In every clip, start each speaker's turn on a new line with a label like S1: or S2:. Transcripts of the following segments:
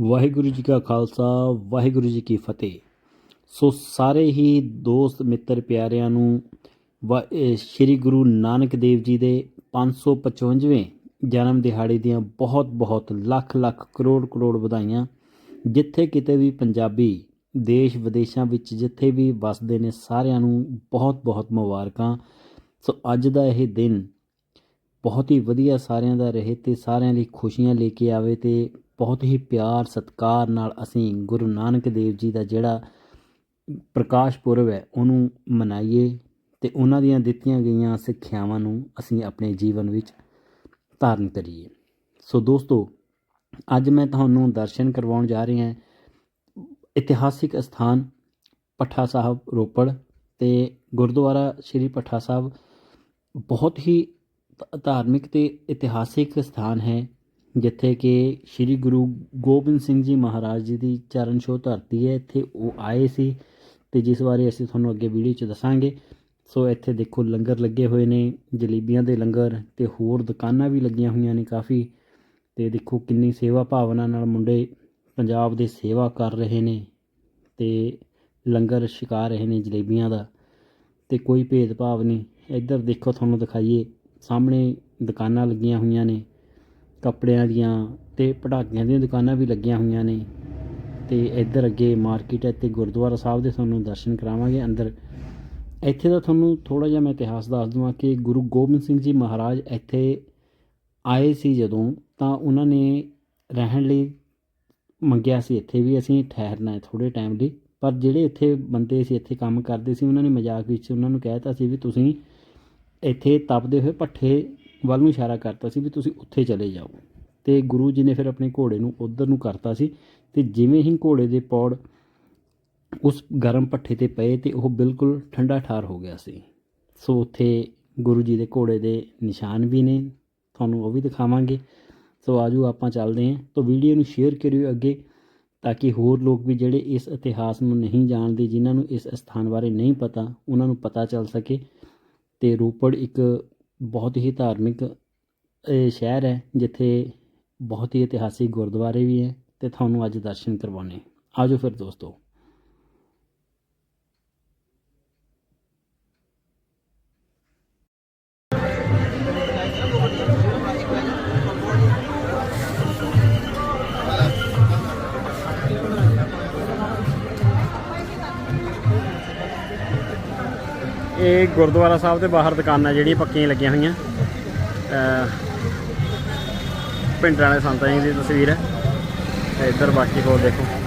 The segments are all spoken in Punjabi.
S1: ਵਾਹਿਗੁਰੂ ਜੀ ਕਾ ਖਾਲਸਾ, ਵਾਹਿਗੁਰੂ ਜੀ ਕੀ ਫਤਿਹ। ਸੋ ਸਾਰੇ ਹੀ ਦੋਸਤ, ਮਿੱਤਰ, ਪਿਆਰਿਆਂ ਨੂੰ ਵਾ- ਸ੍ਰੀ ਗੁਰੂ ਨਾਨਕ ਦੇਵ ਜੀ ਦੇ 555ਵੇਂ ਜਨਮ ਦਿਹਾੜੇ ਦੀਆਂ ਬਹੁਤ ਬਹੁਤ ਲੱਖ ਲੱਖ, ਕਰੋੜ ਕਰੋੜ ਵਧਾਈਆਂ ਜਿੱਥੇ ਕਿਤੇ ਵੀ ਪੰਜਾਬੀ ਦੇਸ਼ ਵਿਦੇਸ਼ਾਂ ਵਿੱਚ ਜਿੱਥੇ ਵੀ ਵੱਸਦੇ ਨੇ, ਸਾਰਿਆਂ ਨੂੰ ਬਹੁਤ ਬਹੁਤ ਮੁਬਾਰਕਾਂ। ਸੋ ਅੱਜ ਦਾ ਇਹ ਦਿਨ ਬਹੁਤ ਹੀ ਵਧੀਆ ਸਾਰਿਆਂ ਦਾ ਰਹੇ ਤੇ ਸਾਰਿਆਂ ਲਈ ਖੁਸ਼ੀਆਂ ਲੈ ਕੇ ਆਵੇ ਤੇ ਬਹੁਤ ਹੀ ਪਿਆਰ, ਸਤਿਕਾਰ ਨਾਲ ਅਸੀਂ ਗੁਰੂ ਨਾਨਕ ਦੇਵ ਜੀ ਦਾ ਜਿਹੜਾ ਪ੍ਰਕਾਸ਼ ਪੁਰਬ ਹੈ, ਉਹਨੂੰ ਮਨਾਈਏ ਤੇ ਉਹਨਾਂ ਦੀਆਂ ਦਿੱਤੀਆਂ ਗਈਆਂ ਸਿੱਖਿਆਵਾਂ ਨੂੰ ਅਸੀਂ ਆਪਣੇ ਜੀਵਨ ਵਿੱਚ ਧਾਰਨ ਕਰੀਏ। ਸੋ ਦੋਸਤੋ, ਅੱਜ ਮੈਂ ਤੁਹਾਨੂੰ ਦਰਸ਼ਨ ਕਰਵਾਉਣ ਜਾ ਰਿਹਾ ਹਾਂ। ਇਤਿਹਾਸਿਕ ਸਥਾਨ ਪੱਠਾ ਸਾਹਿਬ ਰੋਪੜ ਤੇ ਗੁਰਦੁਆਰਾ ਸ੍ਰੀ ਪੱਠਾ ਸਾਹਿਬ ਬਹੁਤ ਹੀ ਧਾਰਮਿਕ ਤੇ ਇਤਿਹਾਸਿਕ ਸਥਾਨ ਹੈ। ਜਿੱਥੇ ਕਿ ਸ੍ਰੀ ਗੁਰੂ ਗੋਬਿੰਦ ਸਿੰਘ ਜੀ ਮਹਾਰਾਜ ਜੀ ਦੀ ਚਰਨ ਛੋਹ ਧਰਤੀ ਹੈ, ਇੱਥੇ ਉਹ ਆਏ ਸੀ ਤੇ ਜਿਸ ਬਾਰੇ ਅਸੀਂ ਤੁਹਾਨੂੰ ਅੱਗੇ ਵੀਡੀਓ 'ਚ ਦੱਸਾਂਗੇ। ਸੋ ਇੱਥੇ ਦੇਖੋ ਲੰਗਰ ਲੱਗੇ ਹੋਏ ਨੇ, ਜਲੇਬੀਆਂ ਦੇ ਲੰਗਰ ਤੇ ਹੋਰ ਦੁਕਾਨਾਂ ਵੀ ਲੱਗੀਆਂ ਹੋਈਆਂ ਨੇ ਕਾਫੀ। ਤੇ ਦੇਖੋ ਕਿੰਨੀ ਸੇਵਾ ਭਾਵਨਾ ਨਾਲ ਮੁੰਡੇ ਪੰਜਾਬ ਦੇ ਸੇਵਾ ਕਰ ਰਹੇ ਨੇ ਤੇ ਲੰਗਰ ਛਕਾ ਰਹੇ ਨੇ ਜਲੇਬੀਆਂ ਦਾ। ਤੇ ਕੋਈ ਭੇਦਭਾਵ ਨਹੀਂ। ਇੱਧਰ ਦੇਖੋ ਤੁਹਾਨੂੰ ਦਿਖਾਈਏ, ਸਾਹਮਣੇ ਦੁਕਾਨਾਂ ਲੱਗੀਆਂ ਹੋਈਆਂ ਨੇ। ਕੱਪੜਿਆਂ ਦੀਆਂ ਤੇ ਪਟਾਕਿਆਂ ਦੀਆਂ ਦੁਕਾਨਾਂ ਵੀ ਲੱਗੀਆਂ ਹੋਈਆਂ ਨੇ। ਤੇ ਇੱਧਰ ਅੱਗੇ ਮਾਰਕੀਟ ਹੈ ਤੇ ਗੁਰਦੁਆਰਾ ਸਾਹਿਬ ਦੇ ਤੁਹਾਨੂੰ ਦਰਸ਼ਨ ਕਰਾਵਾਂਗੇ ਅੰਦਰ। ਇੱਥੇ ਦਾ ਤੁਹਾਨੂੰ ਥੋੜਾ ਜਿਹਾ ਮੈਂ ਇਤਿਹਾਸ ਦੱਸ ਦਵਾਂ ਕਿ ਗੁਰੂ ਗੋਬਿੰਦ ਸਿੰਘ ਜੀ ਮਹਾਰਾਜ ਇੱਥੇ ਆਏ ਸੀ ਜਦੋਂ, ਤਾਂ ਉਹਨਾਂ ਨੇ ਰਹਿਣ ਲਈ ਮੰਗਿਆ ਸੀ। ਇੱਥੇ ਵੀ ਅਸੀਂ ਠਹਿਰਨਾ ਹੈ ਥੋੜੇ ਟਾਈਮ ਲਈ। ਪਰ ਜਿਹੜੇ ਇੱਥੇ ਬੰਦੇ ਸੀ, ਇੱਥੇ ਕੰਮ ਕਰਦੇ ਸੀ, ਉਹਨਾਂ ਨੇ ਮਜ਼ਾਕ ਵਿੱਚ ਉਹਨਾਂ ਨੂੰ ਕਹਿਤਾ ਸੀ ਵੀ ਤੁਸੀਂ ਇੱਥੇ ਤਪਦੇ ਹੋਏ ਪੱਠੇ ਵੱਲ ਨੂੰ ਇਸ਼ਾਰਾ ਕਰਤਾ ਸੀ ਵੀ ਤੁਸੀਂ ਉੱਥੇ ਚਲੇ ਜਾਓ। ਤੇ ਗੁਰੂ ਜੀ ਨੇ ਫਿਰ ਆਪਣੇ ਘੋੜੇ ਨੂੰ ਉਧਰ ਨੂੰ ਕਰਤਾ ਸੀ ਤੇ ਜਿਵੇਂ ਹੀ ਘੋੜੇ ਦੇ ਪੌੜ ਉਸ ਗਰਮ ਪੱਠੇ ਤੇ ਪਏ ਤੇ ਉਹ ਬਿਲਕੁਲ ਠੰਡਾ ਠਾਰ ਹੋ ਗਿਆ ਸੀ। ਸੋ ਉੱਥੇ ਗੁਰੂ ਜੀ ਦੇ ਘੋੜੇ ਦੇ ਨਿਸ਼ਾਨ ਵੀ ਨੇ, ਤੁਹਾਨੂੰ ਉਹ ਵੀ ਦਿਖਾਵਾਂਗੇ। ਸੋ ਆਜੋ ਆਪਾਂ ਚੱਲਦੇ ਹਾਂ। ਤਾਂ ਵੀਡੀਓ ਨੂੰ ਸ਼ੇਅਰ ਕਰਿਓ ਅੱਗੇ ਤਾਂ ਕਿ ਹੋਰ ਲੋਕ ਵੀ ਜਿਹੜੇ ਇਸ ਇਤਿਹਾਸ ਨੂੰ ਨਹੀਂ ਜਾਣਦੇ, ਜਿਨ੍ਹਾਂ ਨੂੰ ਇਸ ਸਥਾਨ ਬਾਰੇ ਨਹੀਂ ਪਤਾ, ਉਹਨਾਂ ਨੂੰ ਪਤਾ ਚੱਲ ਸਕੇ। ਤੇ ਰੋਪੜ ਇੱਕ ਬਹੁਤ ਹੀ ਧਾਰਮਿਕ ਸ਼ਹਿਰ ਹੈ, ਜਿੱਥੇ ਬਹੁਤ ਹੀ ਇਤਿਹਾਸਿਕ ਗੁਰਦੁਆਰੇ ਵੀ ਹੈ ਅਤੇ ਤੁਹਾਨੂੰ ਅੱਜ ਦਰਸ਼ਨ ਕਰਵਾਉਂਦੇ ਆ ਜਾਓ ਫਿਰ ਦੋਸਤੋ। ਇਹ ਗੁਰਦੁਆਰਾ ਸਾਹਿਬ ਦੇ ਬਾਹਰ ਦੁਕਾਨਾਂ ਜਿਹੜੀਆਂ ਪੱਕੀਆਂ ਲੱਗੀਆਂ ਹੋਈਆਂ। ਅਹ ਪਿੰਡਾਂ ਵਾਲੇ ਸੰਤਾਂ ਜੀ ਦੀ ਤਸਵੀਰ ਹੈ। ਤੇ ਇੱਧਰ ਬਾਕੀ ਹੋਰ ਦੇਖੋ।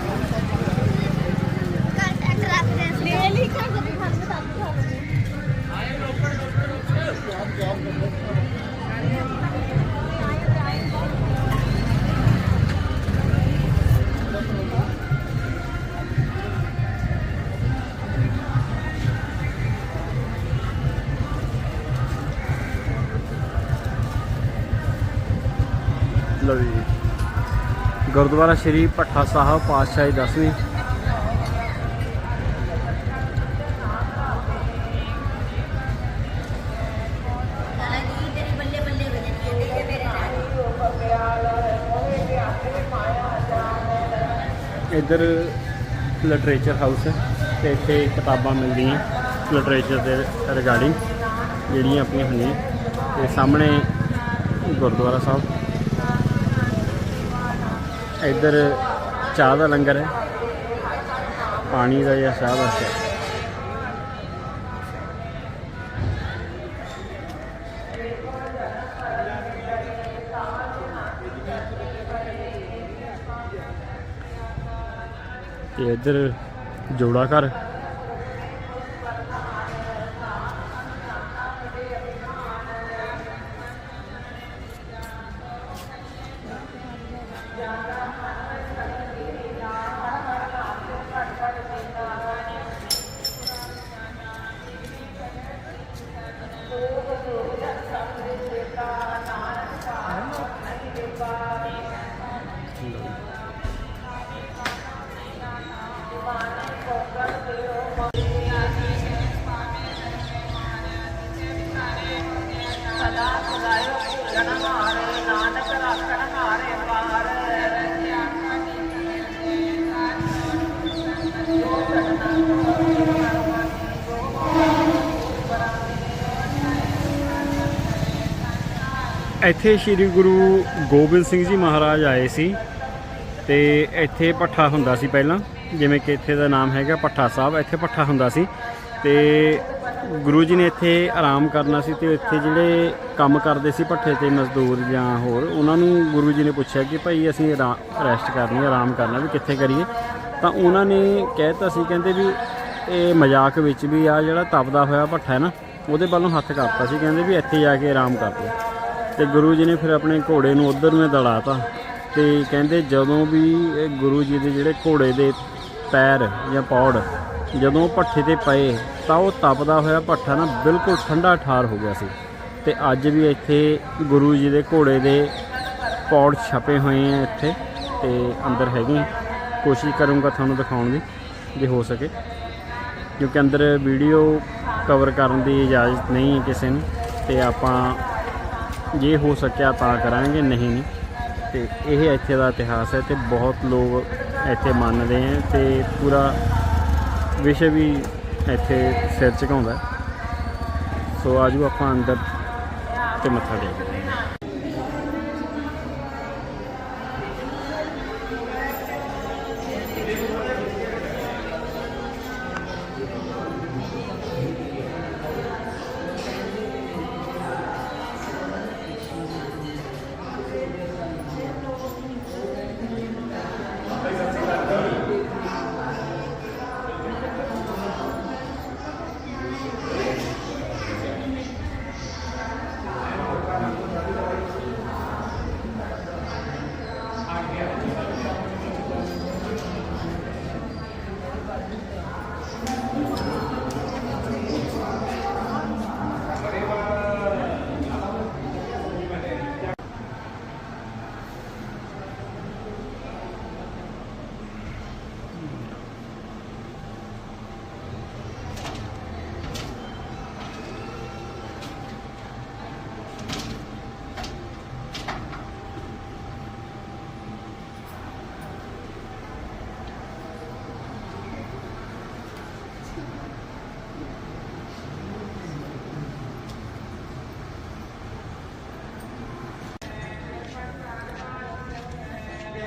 S1: ਲਓ ਜੀ। ਗੁਰਦੁਆਰਾ ਸ਼੍ਰੀ ਭੱਠਾ ਸਾਹਿਬ, ਪਾਤਸ਼ਾਹੀ ਦਸਵੀਂ। ਇੱਧਰ ਲਿਟਰੇਚਰ ਹਾਊਸ ਹੈ ਤੇ ਇੱਥੇ ਕਿਤਾਬਾਂ ਮਿਲਦੀਆਂ ਲਿਟਰੇਚਰ ਦੇ ਰਿਗਾਰਡਿੰਗ ਜਿਹੜੀਆਂ ਆਪਣੀਆਂ ਹੁੰਦੀਆਂ। ਤੇ ਸਾਹਮਣੇ ਗੁਰਦੁਆਰਾ ਸਾਹਿਬ। ਇੱਧਰ ਚਾਹ ਦਾ ਲੰਗਰ ਹੈ। ਪਾਣੀ ਦਾ ਜਾਂ ਚਾਹ ਦਾ ਹੈ ਤੇ ਇੱਧਰ ਜੋੜਾ ਘਰ। ਇੱਥੇ ਸ੍ਰੀ ਗੁਰੂ ਗੋਬਿੰਦ ਸਿੰਘ ਜੀ ਮਹਾਰਾਜ ਆਏ ਸੀ ਤੇ ਇੱਥੇ ਪੱਠਾ ਹੁੰਦਾ ਸੀ ਪਹਿਲਾਂ, ਜਿਵੇਂ ਕਿ ਇੱਥੇ ਦਾ ਨਾਮ ਹੈਗਾ ਪੱਠਾ ਸਾਹਿਬ, ਇੱਥੇ ਪੱਠਾ ਹੁੰਦਾ ਸੀ ਤੇ ਗੁਰੂ ਜੀ ਨੇ ਇੱਥੇ ਆਰਾਮ ਕਰਨਾ ਸੀ ਤੇ ਇੱਥੇ ਜਿਹੜੇ ਕੰਮ ਕਰਦੇ ਸੀ ਪੱਠੇ ਤੇ ਮਜ਼ਦੂਰ ਜਾਂ ਹੋਰ, ਉਹਨਾਂ ਨੂੰ ਗੁਰੂ ਜੀ ਨੇ ਪੁੱਛਿਆ ਕਿ ਭਾਈ ਅਸੀਂ ਰੈਸਟ ਕਰਨੀ ਹੈ ਆਰਾਮ ਕਰਨਾ ਵੀ ਕਿੱਥੇ ਕਰੀਏ। ਤਾਂ ਉਹਨਾਂ ਨੇ ਕਹਿਤਾ ਸੀ, ਕਹਿੰਦੇ ਵੀ ਇਹ ਮਜ਼ਾਕ ਵਿੱਚ ਵੀ ਆ ਜਿਹੜਾ ਤਪਦਾ ਹੋਇਆ ਭੱਠਾ ਹੈ ਨਾ, ਉਹਦੇ ਵੱਲੋਂ ਹੱਥ ਕਰਤਾ ਸੀ, ਕਹਿੰਦੇ ਵੀ ਇੱਥੇ ਜਾ ਕੇ ਆਰਾਮ ਕਰ ਲਓ। ਤੇ ਗੁਰੂ ਜੀ ਨੇ ਫਿਰ ਆਪਣੇ ਘੋੜੇ ਨੂੰ ਉਧਰ ਨੂੰ ਦੜਾਤਾ ਤੇ ਕਹਿੰਦੇ ਜਦੋਂ ਵੀ ਗੁਰੂ ਜੀ ਦੇ ਜਿਹੜੇ ਘੋੜੇ ਦੇ ਪੈਰ ਜਾਂ ਪੌੜ ਜਦੋਂ ਉਹ ਭੱਠੇ ਤੇ ਪਏ ਤਾਂ ਉਹ ਤਪਦਾ ਹੋਇਆ ਭੱਠਾ ਨਾ ਬਿਲਕੁਲ ਠੰਡਾ ਠਾਰ ਹੋ ਗਿਆ ਸੀ ਤੇ ਅੱਜ ਵੀ ਇੱਥੇ ਗੁਰੂ ਜੀ ਦੇ ਘੋੜੇ ਦੇ ਪੌੜ ਛਪੇ ਹੋਏ ਆ ਇੱਥੇ ਤੇ ਅੰਦਰ ਹੈਗੇ ਕੋਸ਼ਿਸ਼ ਕਰੂੰਗਾ ਤੁਹਾਨੂੰ ਦਿਖਾਉਣ ਦੀ ਜੇ ਹੋ ਸਕੇ। ਕਿਉਂਕਿ ਅੰਦਰ ਵੀਡੀਓ ਕਵਰ ਕਰਨ ਦੀ ਇਜਾਜ਼ਤ ਨਹੀਂ ਹੈ ਕਿਸੇ ਨੂੰ ਤੇ ਆਪਾਂ ਜੇ ਹੋ ਸਕਿਆ ਤਾਂ ਕਰਾਂਗੇ, ਨਹੀਂ ਨਹੀਂ। ਤੇ ਇਹ ਇੱਥੇ ਦਾ ਇਤਿਹਾਸ ਹੈ ਤੇ ਬਹੁਤ ਲੋਕ ਇੱਥੇ ਮੰਨਦੇ ਆ ਤੇ ਪੂਰਾ ਵਿਸ਼ਵ ਵੀ ਇੱਥੇ ਸਿਰ ਝੁਕਾਉਂਦਾ ਸੋ ਆਜੋ ਆਪਾਂ ਅੰਦਰ ਤੇ ਮੱਥਾ ਟੇਕਦੇ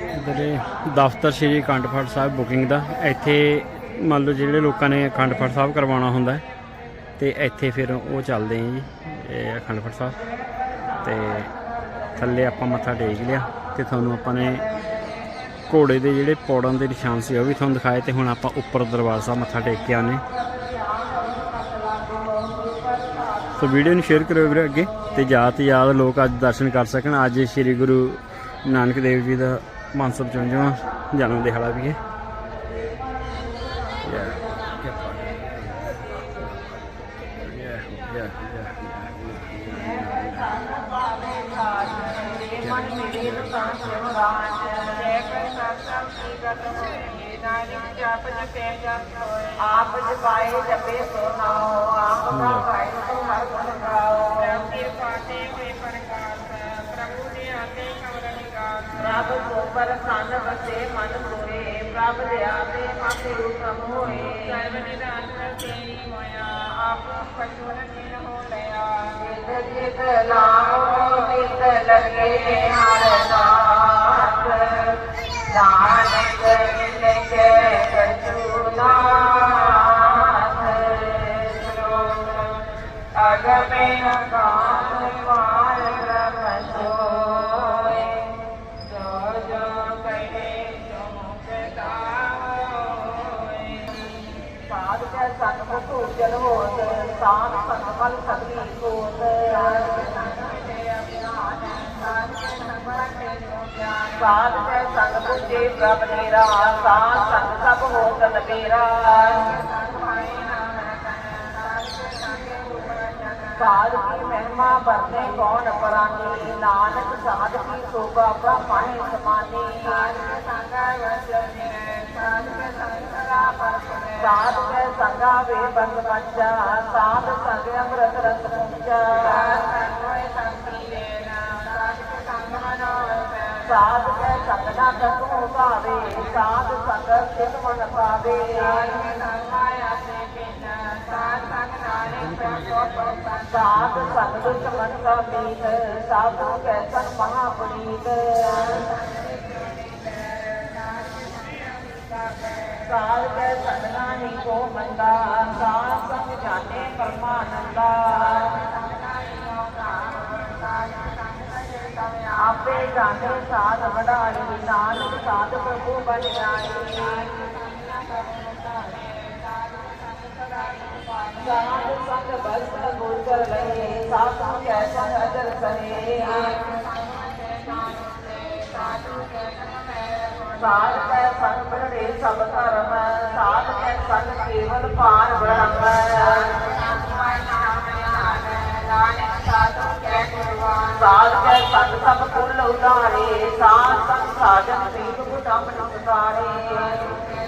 S1: ਹਾਂ ਦਫ਼ਤਰ ਸ਼੍ਰੀ ਅਖੰਡ ਪਾਠ ਸਾਹਿਬ ਬੁਕਿੰਗ ਦਾ। ਇੱਥੇ ਮੰਨ ਲਓ ਜਿਹੜੇ ਲੋਕਾਂ ਨੇ ਅਖੰਡ ਪਾਠ ਸਾਹਿਬ ਕਰਵਾਉਣਾ ਹੁੰਦਾ ਹੈ, ਤੇ ਇੱਥੇ ਫਿਰ ਉਹ ਚੱਲਦੇ ਆ ਜੀ ਇਹ ਅਖੰਡ ਪਾਠ ਸਾਹਿਬ। ਤੇ ਥੱਲੇ ਆਪਾਂ ਮੱਥਾ ਟੇਕ ਲਿਆ ਤੇ ਤੁਹਾਨੂੰ ਆਪਾਂ ਨੇ ਘੋੜੇ ਦੇ ਜਿਹੜੇ ਪੌੜਾਂ ਦੇ ਨਿਸ਼ਾਨ ਸੀ ਉਹ ਵੀ ਤੁਹਾਨੂੰ ਦਿਖਾਏ ਤੇ ਹੁਣ ਆਪਾਂ ਉੱਪਰ ਦਰਬਾਰ ਸਾਹਿਬ ਮੱਥਾ ਟੇਕ ਕੇ ਆਨੇ ਸੋ ਵੀਡੀਓ ਨੂੰ ਸ਼ੇਅਰ ਕਰਿਓ ਵੀਰੇ ਅੱਗੇ ਤੇ ਜ਼ਿਆਦਾ ਤੋਂ ਜ਼ਿਆਦਾ ਲੋਕ ਅੱਜ ਦਰਸ਼ਨ ਕਰ ਸਕਣ। ਅੱਜ ਸ੍ਰੀ ਗੁਰੂ ਨਾਨਕ ਦੇਵ ਜੀ ਦਾ 555ਵਾਂ ਜਨਮ ਦਿਹਾੜਾ ਵੀ ਹੈ
S2: ਆਪ ਜਪਾਏ ਜਪੇ ਸੋ ਨਾਉ ਆਪ ਦਾ ਭਾਈ ਹਰ ਗੁਣ ਗਾਓ ਪਾਤੇ ਹੋਏ ਪ੍ਰਕਾਸ਼ ਪ੍ਰਭੂ ਦੇ ਆਤੇ ਕਮਰ ਨਿਗਾਸ ਪ੍ਰਭ ਸੋ ਪ੍ਰਸੰਨ ਵਸੇ ਮਨ ਸੋਏ ਪ੍ਰਭ ਦੇ ਆਤੇ ਮਾਤੇ ਹੁਕਮ ਹੋਏ। ਸਰਬ ਨਿਦਾਨ ਤੇਰੀ ਹੋਇਆ ਆਪ ਪਛੋਨ ਨੀਨ ਹੋ ਲਿਆ ਜਿਤ ਜਿਤ ਲਾਉ ਤਿਤ ਲਗੇ ਹਰ ਨਾਥ ਨਾਨਕ ਲਿਖੇ ਕਛੂ ਨਾਥ ਅਗਮੇ ਅਕਾਲ ਭੂ ਜਲ ਹੋਤ ਸਾਧ ਕੋਤ ਸਾਧ ਕੈ ਸੰਗ ਪੁੱਜੇ ਪ੍ਰਭ ਨੀਰਾ ਸਾਧ ਸੰਗ ਸਭ ਹੋਤ ਨਬੀਰਾ ਸਾਧ ਕੀ ਮਹਿਮਾ ਵਰਨੇ ਕੌਣ ਪਰਾਨੀ ਨਾਨਕ ਸਾਧ ਕੀ ਸੋਭਾ ਬ੍ਰਹਮਾਣੀ ਸਮਾਨੀ ਸਾਧ ਕੈ ਸੰਗਾ ਵੇ ਬੰਦ ਬੱਚਾ ਸਾਧ ਸੰਗ ਅੰਮ੍ਰਿਤ ਰਸ ਪੁੰਚਾ ਸਾਧ ਕੈ ਸੰਗ ਨਾ ਕਸੂ ਭਾਵੇ ਸਾਧ ਸੰਗ ਸਿਧ ਮਨ ਪਾਵੇ ਸਾਧ ਸੰਗ ਨਾਲੇ ਦੁਸ਼ਮਨ ਕਾ ਮੀਤ ਸਾਧੂ ਕੈਸਨ ਮਹਾਪੁਨੀਤ ਸਾਧ ਕੈ ਸੰਗਨਾ ਹੀ ਕੋ ਮੰਦਾ ਸਾਧ ਸੰਗ ਜਾਣੇ ਪਰਮਾਨੰਦਾ। ਆਪੇ ਜਾਣੇ ਸਾਧ ਵਡਾਈ, ਨਾਨਕ ਸਾਧ ਪ੍ਰਭੂ ਬਣ ਜਾਈ ਸਾਧ ਸੰਗ ਬਸ ਗੁਰਕਰ ਲਏ ਸਾਧੂ ਕੈਸਾ ਅਜਰ ਸਨੇ ਸਾਧ ਕੈ ਸੰਗ ਬੜੇ ਸਭ ਧਰਮ, ਸਾਧ ਕੈ ਸੰਗ ਕੇਵਲ ਪਾਰ ਬ੍ਰਹਮ। ਸਾਧ ਕੈ ਸੰਗ ਸਭ ਕੁਲ ਉਦਾਰੇ ਸਾਧ ਸੰਗ ਸਾਜਨ ਪ੍ਰੀਤ ਗੁਦਾਮ ਨਿਸਤਾਰੇ